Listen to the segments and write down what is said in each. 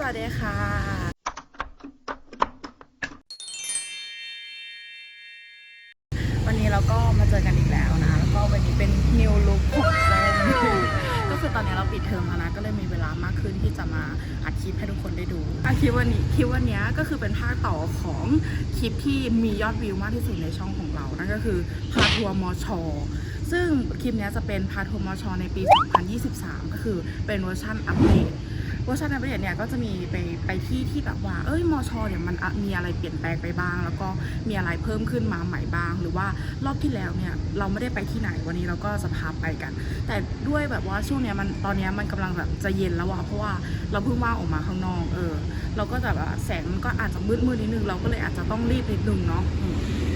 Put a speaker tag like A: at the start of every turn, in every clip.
A: สวัสดีค่ะ วันนี้เราก็มาเจอกันอีกแล้วนะ แล้วก็วันนี้เป็น new look ของเซนก็คือตอนนี้เราปิดเทอมแล้วนะ ก็เลยมีเวลามากขึ้นที่จะมาอัดคลิปให้ทุกคนได้ดูอะคลิปวันนี้คลิปวันนี้ก็คือเป็นภาคต่อของคลิปที่มียอดวิวมากที่สุดในช่องของเรา นั่นก็คือพาทัวร์มอชอซึ่งคลิปนี้จะเป็นพาทัวร์มอชอในปี 2023 ก็คือเป็นเวอร์ชันอัปเดต เวอร์ชันอัปเดตเนี่ยก็จะมีไปไปที่ที่แบบว่า เอ้ยมอชอเนี่ยมันมีอะไรเปลี่ยนแปลงไปบ้าง แล้วก็มีอะไรเพิ่มขึ้นมาใหม่บ้าง หรือว่ารอบที่แล้วเนี่ยเราไม่ได้ไปที่ไหนวันนี้เราก็จะพาไปกัน แต่ด้วยแบบว่าช่วงเนี้ยมันตอนเนี้ยมันกำลังแบบจะเย็นแล้วอะเพราะว่าเราเพิ่งว่างออกมาข้างนอกเออเราก็จะแบบแสงมันก็อาจจะมืดมืดนิดนึงเราก็เลยอาจจะต้องรีบนิดนึงเนาะ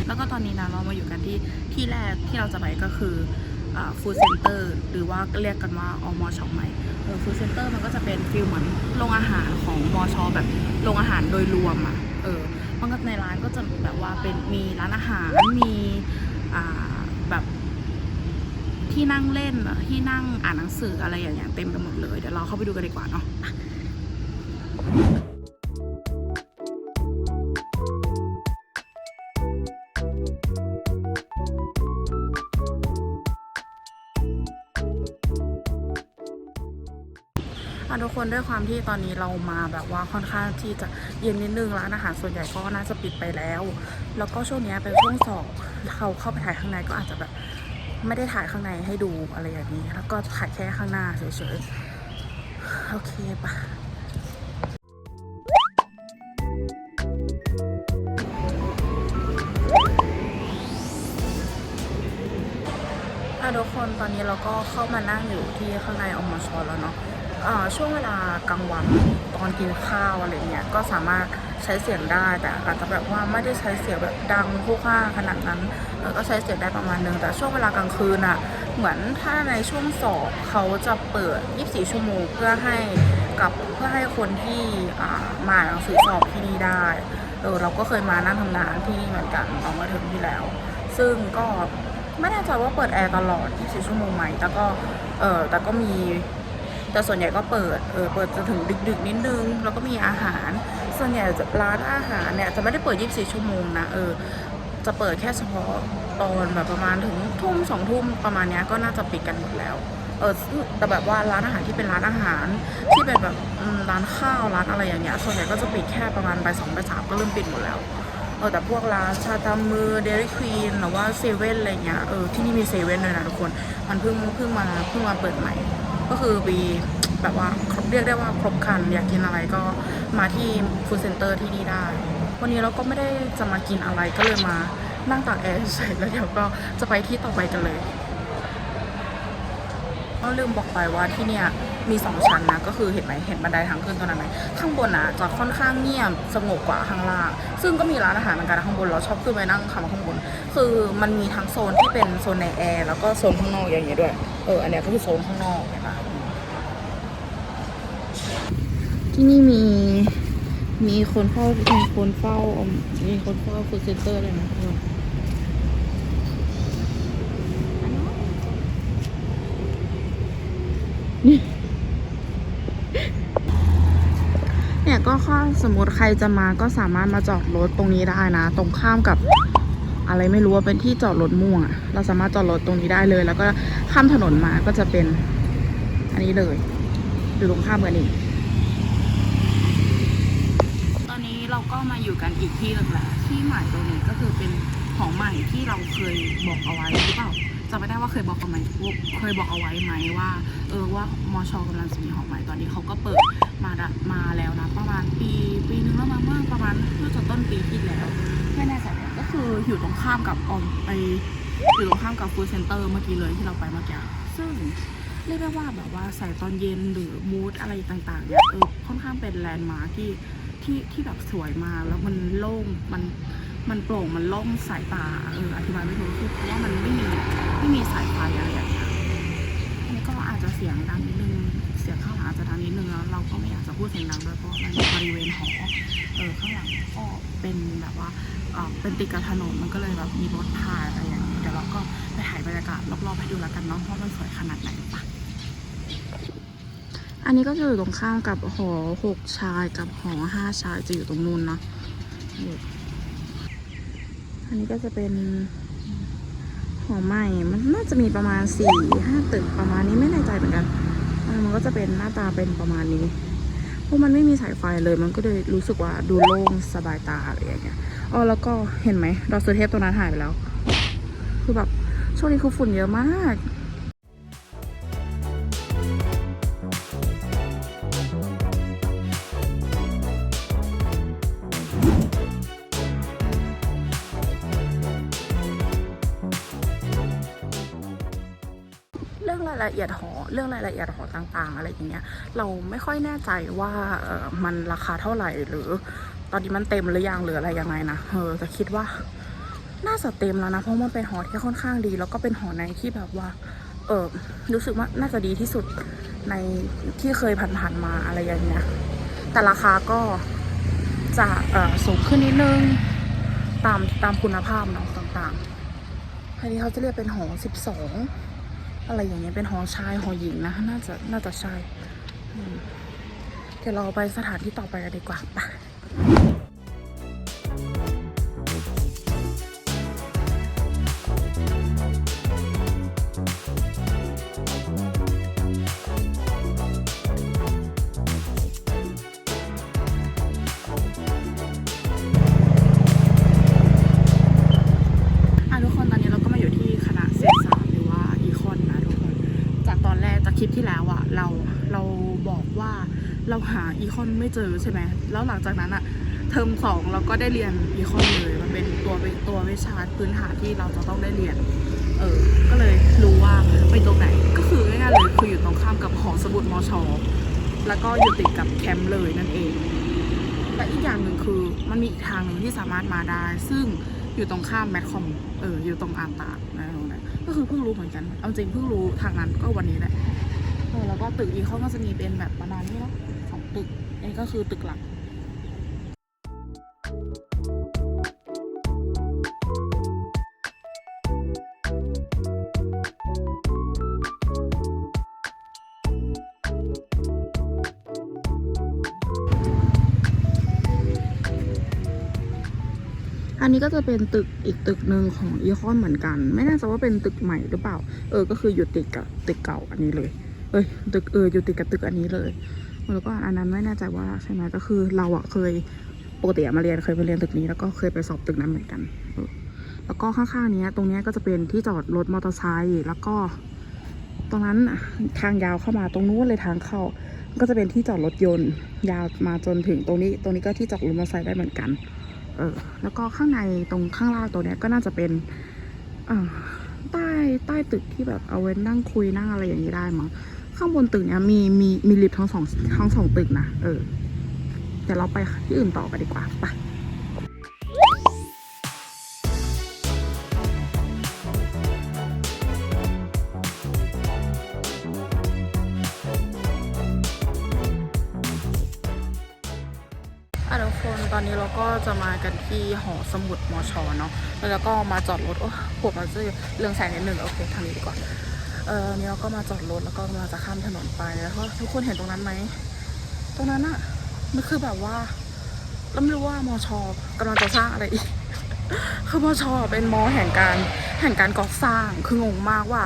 A: แล้วก็ตอนนี้นะเรามาอยู่กันที่ที่แรกที่เราจะไปก็คือ ฟู้ดเซ็นเตอร์หรือว่าเรียกกันว่าอมชอปใหม่เอฟู้ดเซ็นเตอร์มันก็จะเป็นฟิลเหมือนโรงอาหารของมอชแบบโรงอาหารโดยรวมอะเออมันก็ในร้านก็จะแบบว่าเป็นมีร้านอาหารมีอ่าแบบที่นั่งเล่นอะที่นั่งอ่านหนังสืออะไรอย่างเงี้ยเต็มไปหมดเลยเดี๋ยวเราเข้าไปดูกันดีกว่าเนาะ คนด้วยความที่ตอนนี้เรามาแบบว่าค่อนข้างที่จะเย็นนิดนึงร้านอาหารส่วนใหญ่ก็น่าจะปิดไปแล้ว แล้วก็ช่วงนี้เป็นช่วงสอบเขาเข้าไปถ่ายข้างในก็อาจจะแบบไม่ได้ถ่ายข้างในให้ดูอะไรอย่างนี้ แล้วก็ถ่ายแค่ข้างหน้าเฉยๆโอเคปะทุกคนตอนนี้เราก็เข้ามานั่งอยู่ที่ข้างในอมชแล้วเนาะ ช่วงเวลากลางวันตอนกินข้าวอะไรเงี้ยก็สามารถใช้เสียงได้แต่อาจจะแบบว่าไม่ได้ใช้เสียงแบบดังคู่ค่าขนาดนั้นก็ใช้เสียงได้ประมาณนึงแต่ช่วงเวลากลางคืนอะเหมือนถ้าในช่วงสอบเขาจะเปิด 24 ชั่วโมงเพื่อให้กับเพื่อให้คนที่มาอ่านหนังสือสอบที่นี่ได้เออเราก็เคยมานั่งทำงานที่นี่เหมือนกันตอนมาถึงที่แล้ว ซึ่งก็ไม่แน่ใจว่าเปิดแอร์ตลอด 24 ชั่วโมงไหมแต่ก็เออแต่ก็มี แต่ส่วนใหญ่ก็เปิดเออเปิดจนถึงดึกๆนิดนึง แล้วก็มีอาหาร ส่วนใหญ่จะร้านอาหารเนี่ยจะไม่ได้เปิด 24 ชั่วโมงนะเออจะเปิดแค่เฉพาะตอนแบบประมาณถึงทุ่มสองทุ่มประมาณเนี้ยก็น่าจะปิดกันหมดแล้วเออแต่แบบว่าร้านอาหารที่เป็นร้านอาหาร ที่เป็นแบบร้านข้าวร้านอะไรอย่างเงี้ยส่วนใหญ่ก็จะปิดแค่ประมาณบ่ายสองบ่ายสามก็เริ่มปิดหมดแล้วเออแต่พวกร้านชาตามมือเดลิควีนหรือว่าเซเว่นอะไรเงี้ยเออที่นี่มีเซเว่นเลยนะทุกคน มันเพิ่งเพิ่งมาเพิ่งมาเปิดใหม่ ก็คือมีแบบว่าเรียกได้ว่าครบครันอยากกินอะไรก็มาที่ฟู้ดเซ็นเตอร์ที่นี่ได้ วันนี้เราก็ไม่ได้จะมากินอะไรก็เลยมานั่งตากแอร์เฉยแล้วเดี๋ยวก็จะไปที่ต่อไปกันเลยก็ลืมบอกไปว่าที่เนี่ยมีสองชั้นนะก็คือเห็นไหมเห็นบันไดทางขึ้นตรงนั้นไหมข้างบนอะจะค่อนข้างเงียบสงบกว่าข้างล่าง ซึ่งก็มีร้านอาหารเหมือนกันข้างบนเราชอบขึ้นไปนั่งคำข้างบน คือมันมีทั้งโซนที่เป็นโซนในแอร์แล้วก็โซนข้างนอกอย่างเงี้ยด้วยเอออันเนี้ยก็คือโซนข้างนอกเห็นปะ ที่นี่มีมีคนเฝ้ามีคนเฝ้ามีคนเฝ้าฟูดเซ็นเตอร์เลยนะทุกคนเนี่ยก็ถ้าสมมติใครจะมาก็สามารถมาจอดรถตรงนี้ได้นะ ตรงข้ามกับอะไรไม่รู้ว่าเป็นที่จอดรถม่วงอะเราสามารถจอดรถตรงนี้ได้เลย แล้วก็ข้ามถนนมาก็จะเป็นอันนี้เลย อยู่ตรงข้ามกันนี่ตอนนี้เรา ก็มาอยู่กันอีกที่หนึ่งแล้วที่ใหม่ตรงนี้ก็คือเป็นของใหม่ที่เราเคยบอกเอาไว้หรือเปล่าจำไม่ได้ว่าเคยบอกเอาไหมเคยบอกเอาไว้ไหมว่า เออว่ามอชกำลังจะมีของใหม่ตอนนี้เขาก็เปิดมาละมาแล้วนะประมาณปีปีนึงแล้วมั้งเมื่อประมาณน่าจะต้นปีที่แล้วไม่แน่ใจก็คืออยู่ตรงข้ามกับออมไปอยู่ตรงข้ามกับฟู้ดเซ็นเตอร์เมื่อกี้เลยที่เราไปเมื่อกี้ซึ่งเรียกได้ว่าแบบว่าใส่ตอนเย็นหรือมูดอะไรต่างๆเนี่ยเออค่อนข้างเป็นแลนด์มาร์คที่ ที่ที่แบบสวยมาแล้วมันโล่งมันมันโปร่งมันโล่งสายตาเอออธิบายไม่ถูกคือเพราะว่ามันไม่มีไม่มีสายไฟอะไรอย่างเงี้ยอันนี้ก็อาจจะเสียงดังนิดนึงเสียงข้างหลังอาจจะดังนิดนึงแล้วเราก็ไม่อยากจะพูดเสียงดังด้วยเพราะมันบริเวณหอเออข้างหลังก็เป็นแบบว่าเออเป็นติดกับถนนมันก็เลยแบบมีรถผ่านอะไรอย่างนี้ยเดี๋ยวเราก็ไปถ่ายบรรยากาศรอบๆให้ดูแล้วกันเนาะว่ามันสวยขนาดไหนปะ นนี้ก็จะอยู่ตรงข้ามกับหอหกชายกับหอห้าชายจะอยู่ตรงนู้นเนาะอันนี้ก็จะเป็นหอใหม่ มันน่าจะมีประมาณสี่ห้าตึกประมาณนี้ไม่แน่ใจเหมือนกันอ่มันก็จะเป็นหน้าตาเป็นประมาณนี้เพราะมันไม่มีสายไฟเลยมันก็เลยรู้สึกว่าดูโล่งสบายตาอะไรอย่างเงี้ยอ๋อแล้วก็เห็นไหมดอกสุเทพตัวนั้นหายไปแล้ว คือแบบช่วงนี้คือฝุ่นเยอะมาก ละเอียดหอเรื่องรายละเอียดหอต่างๆ อะไรอย่างเงี้ยเราไม่ค่อยแน่ใจว่าเออมันราคาเท่าไหร่หรือ ตอนนี้มันเต็มหรือยังหรืออะไรยังไงนะเออแต่คิดว่าน่าจะเต็มแล้วนะเพราะมันเป็นหอที่ค่อนข้างดี แล้วก็เป็นหอในที่แบบว่า เออรู้สึกว่าน่าจะดีที่สุดในที่เคยผ่านๆมาอะไรอย่างเงี้ยแต่ราคาก็จะเออสูงขึ้นนิดนึงตามตามคุณภาพเนาะต่างๆอันนี้เขาจะเรียกเป็นหอสิบส อะไรอย่างเงี้ยเป็นหอชายหอหญิงนะ น่าจะน่าจะใช่เดี๋ยวเราไปสถานที่ต่อไปกันดีกว่าไป คอนไม่เจอใช่ไหมแล้วหลังจากนั้นอะเทอมสองเราก็ได้เรียนอีคอนเลยมันเป็นตัวเป็นตัววิชาพื้นฐานที่เราจะต้องได้เรียน เออ ก็เลยรู้ว่าไปตรงไหน ก็คือง่ายๆเลยคืออยู่ตรงข้ามกับหอสมุดมอชอแล้วก็อยู่ติดกับแคมป์เลยนั่นเองและอีกอย่างหนึ่งคือมันมีอีกทางหนึ่งที่สามารถมาได้ ซึ่งอยู่ตรงข้ามแมทคอมเอออยู่ตรงอ่างตากนะตรงนั้นก็คือเพิ่งรู้เหมือนกัน เอาจริงเพิ่งรู้ทางนั้นก็วันนี้แหละเออแล้วก็ตึกอีกเขาก็จะมีเป็นแบบประมาณนี้เนาะ ตึกอันนี้ก็คือตึกหลักอันนี้ก็จะเป็นตึกอีกตึกหนึ่งของอีคอนเหมือนกัน ไม่แน่ใจว่าเป็นตึกใหม่หรือเปล่า เออ ก็คืออยู่ติดกับตึกเก่าอันนี้เลย เอ้ยตึกเอออยู่ติดกับตึกอันนี้เลย แล้วก็อันนั้นไม่แน่ใจว่าใช่ไหมก็คือเราอะเคยปกติมาเรียนเคยไปเรียนตึกนี้แล้วก็เคยไปสอบตึกนั้นเหมือนกันแล้วก็ข้างๆนี้ตรงนี้ก็จะเป็นที่จอดรถมอเตอร์ไซค์แล้วก็ตรงนั้นทางยาวเข้ามาตรงนู้นเลยทางเข้า ก็จะเป็นที่จอดรถยนต์ ยาวมาจนถึงตรงนี้ ตรงนี้ก็ที่จอดรถมอเตอร์ไซค์ได้เหมือนกัน เออแล้วก็ข้างในตรงข้างล่างตัวเนี้ยก็น่าจะเป็นอ่าใต้ใต้ตึกที่แบบเอาไว้นั่งคุยนั่งอะไรอย่างนี้ได้มั้ง ข้างบนตึกเนี้ยมีมีมีลิฟต์ทั้งสองทั้งสองตึกนะเออเดี๋ยวเราไปที่อื่นต่อกันดีกว่าไปอะทุกคนตอนนี้เราก็จะมากันที่หอสมุดมอชอเนาะแล้วก็มาจอดรถโอ้ปวดมันจะเรื่องแสงนิดนึงโอเคทางนี้ดีกว่า เออนี่เราก็มาจอดรถแล้วก็กำลังจะข้ามถนนไปแล้วก็ทุกคนเห็นตรงนั้นไหมตรงนั้นอะมันคือแบบว่าเราไม่รู้ว่ามอชอกำลังจะสร้างอะไรอีก คือมอชอเป็นมอแห่งการแห่งการก่อสร้างคืองงมากว่า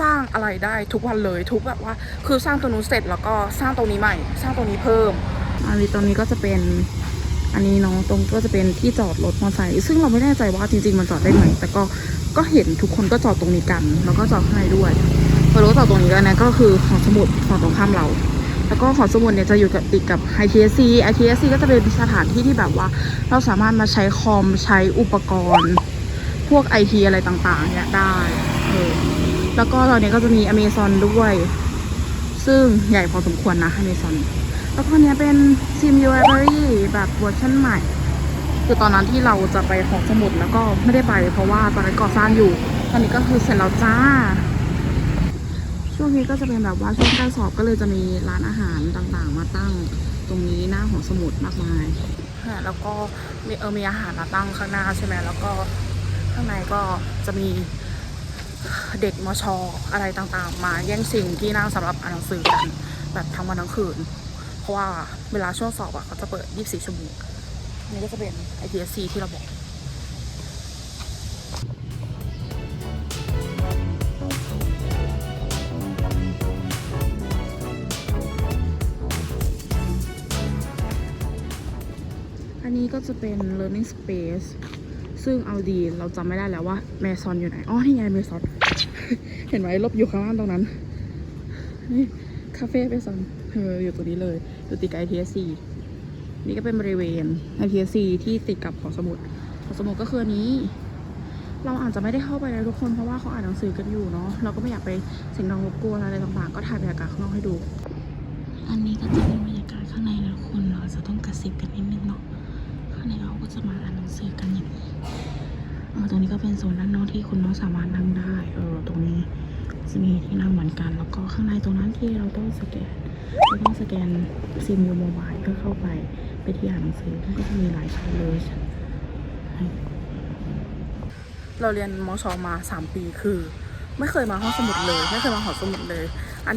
A: สร้างอะไรได้ทุกวันเลยทุกแบบว่า คือสร้างตัวนู้นเสร็จแล้วก็สร้างตรงนี้ใหม่ สร้างตรงนี้เพิ่มอันนี้ตรงนี้ก็จะเป็น อันนี้เนาะตรงก็จะเป็นที่จอดรถมอเตอร์ไซค์ซึ่งเราไม่แน่ใจว่าจริง ๆ มันจอดได้ไหมแต่ก็ก็เห็นทุกคนก็จอดตรงนี้กัน แล้วก็จอดข้างในด้วยพอรู้จอดตรงนี้แล้วนะก็คือหอสมุดฝั่งตรงข้ามเรา แล้วก็หอสมุดเนี่ยจะอยู่กับติดกับ ITSC ITSC ก็จะเป็นสถานที่ที่แบบว่า เราสามารถมาใช้คอมใช้อุปกรณ์ พวกไอทีอะไรต่างๆเนี่ยได้เออแล้วก็ตอนนี้ก็จะมี Amazon ด้วย ซึ่งใหญ่พอสมควรนะ Amazon แล้วก็เนี้เป็น Sim Library แบบเวอร์ชันใหม่ คือตอนนั้นที่เราจะไปหอสมุดแล้วก็ไม่ได้ไป เพราะว่าตอนนั้นก่อสร้างอยู่ ตอนนี้ก็คือเสร็จแล้วจ้า ช่วงนี้ก็จะเป็นแบบว่าช่วงใกล้สอบก็เลยจะมีร้านอาหารต่างๆ มาตั้งตรงนี้หน้าหอสมุดมากมายแล้วก็มีเออมีอาหารมาตั้งข้างหน้าใช่ไหมแล้วก็ข้างในก็จะมีเด็กมชอะไรต่างๆ มาแย่งสิ่งที่นั่งสำหรับอ่านหนังสือกันแบบทั้งวันทั้งคืน เพราะว่าเวลาช่วงสอบอะเขาจะเปิด 24 ชั่วโมงนี่ก็จะเป็น ITSC ที่เราบอกอันนี้ก็จะเป็น learning space ซึ่งเอาดีเราจำไม่ได้แล้วว่าแมซอนอยู่ไหน อ๋อ นี่ไงแมซอน เห็นไหมลบอยู่ข้างล่างตรงนั้น นี่ คาเฟ่เมซอน เอออยู่ตรงนี้เลย อยู่ติดกับ ITSC นี่ก็เป็นบริเวณ ITSC ที่ติดกับหอสมุดหอสมุดก็คือนี้ เราอาจจะไม่ได้เข้าไปเลยทุกคนเพราะว่าเขาอ่านหนังสือกันอยู่เนาะเราก็ไม่อยากไปเสียงดังรบกวนอะไรต่างๆ ก็ถ่ายบรรยากาศข้างนอกให้ดู อันนี้ก็จะเป็นบรรยากาศข้างในนะทุกคนเราจะต้องกระซิบกันนิดนึงเนาะข้างในเราก็จะมาอ่านหนังสือกันอย่างนี้ตรงนี้ก็เป็นโซนด้านนอกที่คุณน้องสามารถนั่งได้ เออ ตรงนี้จะมีที่นั่งเหมือนกัน แล้วก็ข้างในตรงนั้นที่เราต้องสแกน เราต้องสแกนซิมยูโมบายเพื่อเข้าไปไปที่อ่านหนังสือก็จะมีหลายชั้นเลยเราเรียนมชมา 3 ปีคือ ไม่เคยมาห้องสมุดเลย ไม่เคยมาหอสมุดเลย อัน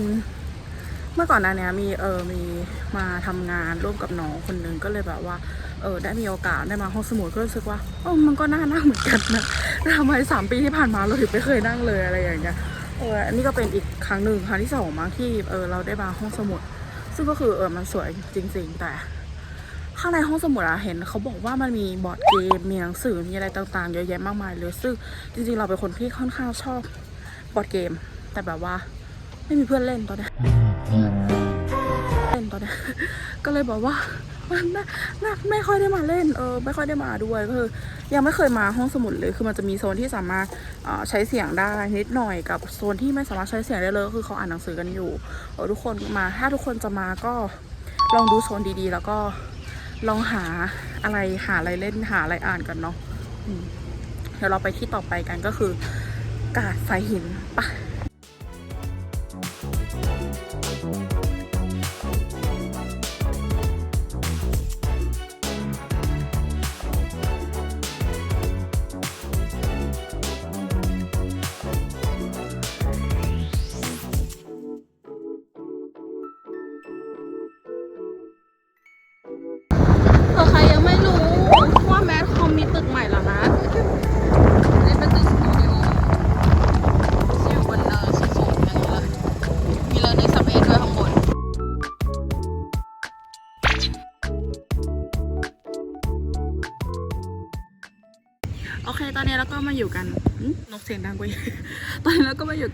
A: เมื่อก่อนหน้าเนี้ยมีเออมีมาทำงานร่วมกับน้องคนหนึงก็เลยแบบว่าเออได้มีโอกาสได้มาห้องสมุดก็รู้สึกว่าเออมันก็น่านั่งเหมือนกันนะแล้วทำไมสามปีที่ผ่านมาเราถึงไม่เคยนั่งเลยอะไรอย่างเงี้ย เอออันนี้ก็เป็นอีกครั้งหนึ่งครั้งที่สองมั้งที่เออเราได้มาห้องสมุด ซึ่งก็คือเออมันสวยจริง ๆ แต่ข้างในห้องสมุดอะเห็นเขาบอกว่ามันมีบอร์ดเกมมีหนังสือมีอะไรต่างๆเยอะแยะมากมายเลยซึ่งจริงๆเราเป็นคนที่ค่อนข้างชอบบอร์ดเกม แต่แบบว่าไม่มีเพื่อนเล่นตอนเนี้ยเล่นตอนเนี้ยก็เลยบอกว่า มันไม่ไม่ไม่ค่อยได้มาเล่นเออไม่ค่อยได้มาด้วยก็คือยังไม่เคยมาห้องสมุดเลยคือมันจะมีโซนที่สามารถใช้เสียงได้นิดหน่อยกับโซนที่ไม่สามารถใช้เสียงได้เลยก็คือเขาอ่านหนังสือกันอยู่เออทุกคนมาถ้าทุกคนจะมาก็ลองดูโซนดีๆ แล้วก็ลองหาอะไรหาอะไรเล่นหาอะไรอ่านกันเนาะเดี๋ยวเราไปที่ต่อไปกันก็คือกาดสายหินปะ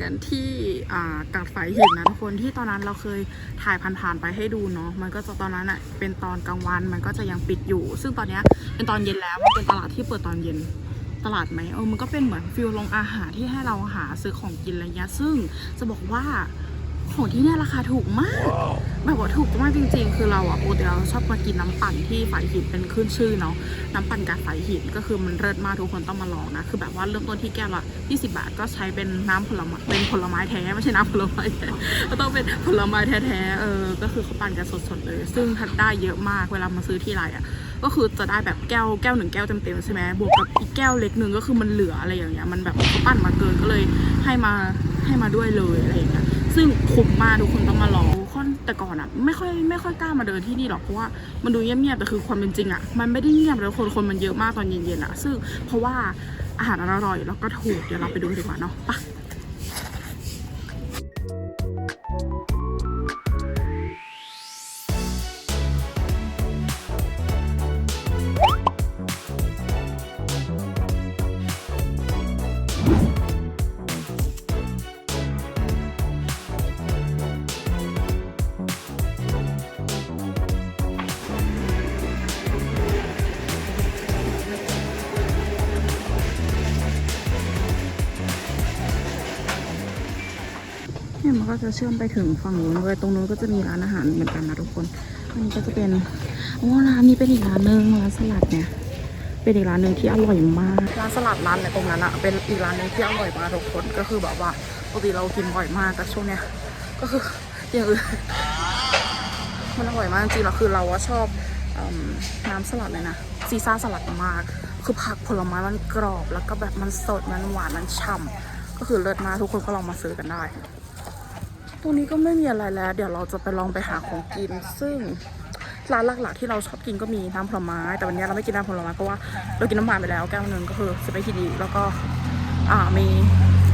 A: ก็มาอยู่กันที่อ่ากาดไฟหินนะทุกคนที่ตอนนั้นเราเคยถ่ายผ่านๆไปให้ดูเนาะมันก็จะตอนนั้นอะเป็นตอนกลางวันมันก็จะยังปิดอยู่ ซึ่งตอนนี้เป็นตอนเย็นแล้วมันเป็นตลาดที่เปิดตอนเย็นตลาดไหมเออมันก็เป็นเหมือนฟิลลงอาหารที่ให้เราหาซื้อของกินอะไรเงี้ยซึ่งจะบอกว่า ของที่เนี่ยราคาถูกมาก แบบว่าถูกมากจริง ๆ คือเราอะปกติเราชอบมากินน้ำปั่นที่ฝายหินเป็นขึ้นชื่อเนาะน้ำปั่นกาดฝายหินก็คือมันเลิศมากทุกคนต้องมาลองนะคือแบบว่าเริ่มต้นที่แก้วละ20 บาทก็ใช้เป็นน้ำผลไม้เป็นผลไม้แท้ไม่ใช่น้ำผลไม้แท้ก็ต้องเป็นผลไม้แท้ๆเออก็คือเขาปั่นกันสดๆเลย ซึ่งทัดได้เยอะมากเวลามาซื้อที่ไรอะก็คือจะได้แบบแก้วแก้วหนึ่งแก้วเต็มๆใช่ไหมบวกกับอีกแก้วเล็กหนึ่งก็คือมันเหลืออะไรอย่างเงี้ยมันแบบเขาปั่นมาเกินก็เลยให้มาให้มาด้วยเลยอะไรอย่างเงี้ย ซึ่งคุ้มมากทุกคนต้องมาลองค่อนแต่ก่อนอะไม่ค่อยไม่ค่อยกล้ามาเดินที่นี่หรอกเพราะว่ามันดูเงียบๆแต่คือความเป็นจริงอะมันไม่ได้เงียบแล้วคนคนมันเยอะมากตอนเย็นๆอะซึ่งเพราะว่าอาหารอร่อยแล้วก็ถูกเดี๋ยวเราไปดูดีกว่าเนาะไปะ จะเชื่อมไปถึงฝั่งนู้นเลยตรงนู้นก็จะมีร้านอาหารเหมือนกันนะทุกคนอันนี้ก็จะเป็นโอ้ร้านนี้เป็นอีกร้านหนึ่งร้านสลัดเนี่ยเป็นอีกร้านหนึ่งที่อร่อยมากร้านสลัดร้านในตรงนั้นอะเป็นอีกร้านหนึ่งที่อร่อยมากทุกคนก็คือแบบว่าปกติเรากินบ่อยมากแต่ช่วงเนี้ยก็คืออย่างอื่นมันอร่อยมากจริงๆแล้วคือเราชอบอน้ำสลัดเลยนะซีซ่าสลัดมาก คือผักผลไม้มันกรอบ แล้วก็แบบมันสดมันหวานมันฉ่ำก็คือเลิศมากทุกคนก็ลองมาซื้อกันได้ ตรงนี้ก็ไม่มีอะไรแล้ว เดี๋ยวเราจะไปลองไปหาของกิน ซึ่งร้านหลักๆที่เราชอบกินก็มีน้ำผลไม้ แต่วันนี้เราไม่กินน้ำผลไม้เพราะว่าเรากินน้ำหวานไปแล้วแก้วหนึ่งก็คือสไปคิดีแล้วก็อ่ามี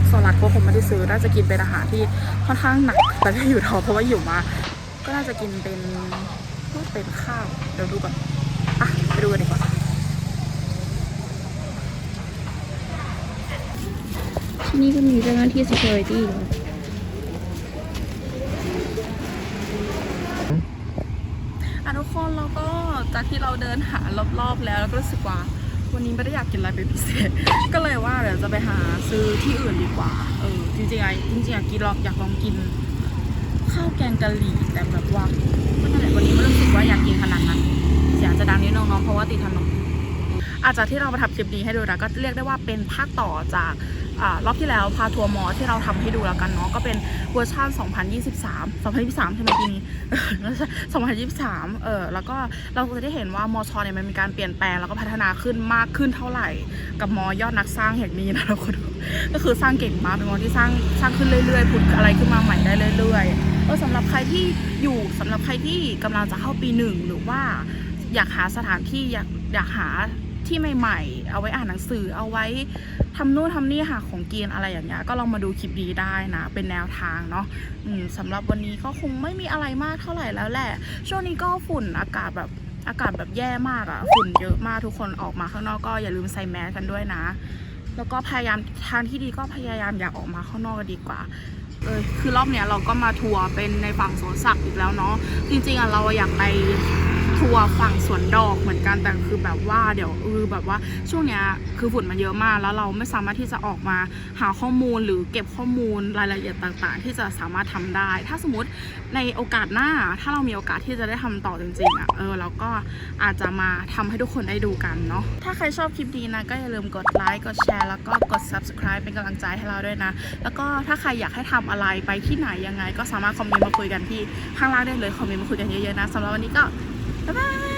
A: สลัดก็คงไม่ได้ซื้อน่าจะกินเป็นอาหารที่ค่อนข้างหนักแต่ก็อยู่ท้องเพราะว่าอยู่มา ก็น่าจะกินเป็นเป็นข้าวเดี๋ยวดูก่อนอะไปดูกันดีกว่า
B: ที่นี่ก็มีเจ้าหน้าที่ security ด้วย่ะ
A: ทุกคนเราก็จากที่เราเดินหารอบๆแล้วแล้วก็รู้สึกว่าวันนี้ไม่ได้อยากกินอะไรเป็นพิเศษ ก็เลยว่าเดี๋ยวจะไปหาซื้อที่อื่นดีกว่า เออจริงๆไอ้จริงๆอยากกินลองอยากลองกิน ข้าวแกงกะหรี่แต่แบบว่าก็นั่นแหละวันนี้ไม่รู้สึกว่าอยากกินขนาดนั้นเสียงจะดังนิดนึงน้องเพราะว่าติดถนนอาจจะที่เรามาทำคลิปนี้ให้ดูนะก็เรียกได้ว่าเป็นภาคต่อจาก รอบที่แล้วพาทัวร์มอที่เราทำให้ดูแล้วกันเนาะก็เป็นเวอร์ชัน2023 2023ใช่ไหมปีนี้ไม่ใช่2023เออแล้วก็เราจะได้เห็นว่ามอชอเนี่ยมันมีการเปลี่ยนแปลงแล้วก็พัฒนาขึ้นมากขึ้นเท่าไหร่ กับมอยอดนักสร้างแห่งนี้นะทุกคนก็คือสร้างเก่งมากเป็นมอที่สร้างสร้างขึ้นเรื่อยๆผุดอะไรขึ้นมาใหม่ได้เรื่อยๆเออสำหรับใครที่อยู่สำหรับใครที่กำลังจะเข้าปีหนึ่งหรือว่าอยากหาสถานที่อยากอยากหา ที่ใหม่ ๆ เอาไว้อ่านหนังสือเอาไว้ทำนู่นทำนี่หาของกินอะไรอย่างเงี้ยก็ลองมาดูคลิปดีได้นะ เป็นแนวทางเนาะสำหรับวันนี้ก็คงไม่มีอะไรมากเท่าไหร่แล้วแหละ ช่วงนี้ก็ฝุ่นอากาศแบบอากาศแบบแย่มากอะฝุ่นเยอะมากทุกคนออกมาข้างนอกก็อย่าลืมใส่แมสกันด้วยนะ แล้วก็พยายามทางที่ดีก็พยายามอย่าออกมาข้างนอกกันดีกว่าเออคือรอบเนี้ยเราก็มาทัวร์เป็นในฝั่งสวนสัตว์อีกแล้วเนาะจริงๆอะเราอยากไป ทัวร์ฝั่งสวนดอกเหมือนกันแต่คือแบบว่าเดี๋ยวเออแบบว่าช่วงเนี้ยคือฝุ่นมันเยอะมากแล้วเราไม่สามารถที่จะออกมาหาข้อมูลหรือเก็บข้อมูลรายละเอียดต่างๆ ที่จะสามารถทำได้ ถ้าสมมติในโอกาสหน้าถ้าเรามีโอกาสที่จะได้ทำต่อจริงๆอะเออเราก็อาจจะมาทำให้ทุกคนได้ดูกันเนาะถ้าใครชอบคลิปนี้นะก็อย่าลืมกดไลค์กดแชร์แล้วก็กด subscribe เป็นกำลังใจให้เราด้วยนะ แล้วก็ถ้าใครอยากให้ทำอะไรไปที่ไหนยังไง ก็สามารถคอมเมนต์มาคุยกันที่ข้างล่างได้เลยคอมเมนต์มาคุยกันเยอะๆนะสำหรับวันนี้ก็ Bye-bye.